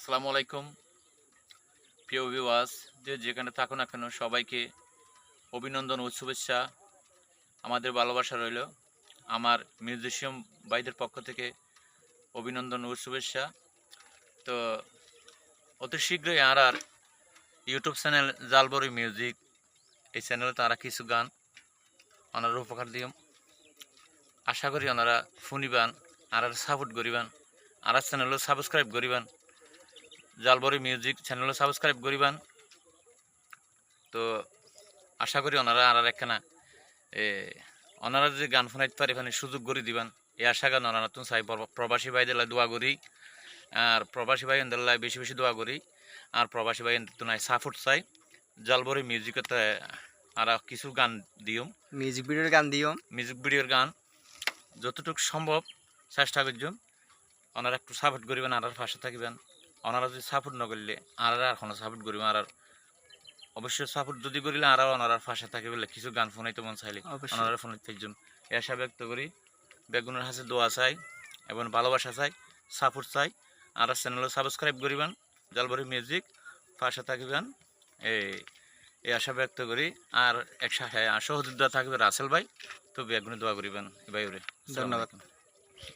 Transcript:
আসসালামু আলাইকুম। প্রিয় ভিউয়ার্স যে যেখানে থাকো না কেন, সবাইকে অভিনন্দন ও শুভেচ্ছা। আমাদের ভালোবাসা রইল। আমার মিউজিশিয়াম ভাইদের পক্ষ থেকে অভিনন্দন ও শুভেচ্ছা। তো অতি শীঘ্রই আর আর ইউটিউব চ্যানেল জালবরি মিউজিক এই চ্যানেলে তারা কিছু গান ওনারা উপকার দিম আশা করি ওনারা শুনিবান আর সাপোর্ট করিবান আর চ্যানেলও সাবস্ক্রাইব করিবান। জালবরি মিউজিক চ্যানেলও সাবস্ক্রাইব করিবান। তো আশা করি ওনারা আর একখানা এ ওনারা যদি গান শোনাইতে পারে এখানে সুযোগ করে দিবেন। এই আশা গান ওনারা তুমি চাই প্রবাসী ভাইদের দোয়া করি আর প্রবাসী ভাই লাই বেশি বেশি দোয়া করি আর প্রবাসী ভাই তো নাই সাপোর্ট চাই। জালবরি মিউজিকতে আর কিছু গান দিও মিউজিক ভিডিওর গান দিও মিউজিক ভিডিওর গান যতটুকু সম্ভব চেষ্টা করছুন ওনারা একটু সাপোর্ট করিবেন আর পাশে থাকিবেন। ওনারা যদি সাপোর্ট না করলে আর আর কোনো সাপোর্ট করিবেন আর অবশ্যই সাপোর্ট যদি করিলে আর ওনারা পাশে থাকিবে কিছু গান ফোনাইতে মন চাইলে। ওনারা ফোনাইতে থাকছেন এই আশা ব্যক্ত করি। বেগুনের হাতে দোয়া চাই এবং ভালোবাসা চাই সাপোর্ট চাই। আর চ্যানেলও সাবস্ক্রাইব করিবেন জালবরি মিউজিক পাশে থাকিবেন। এই এই আশা ব্যক্ত করি। আর এক সহযোদ্ধা থাকবে রাসেল ভাই। তো বেগুনে দোয়া করিবেন। ভাই। ধন্যবাদ।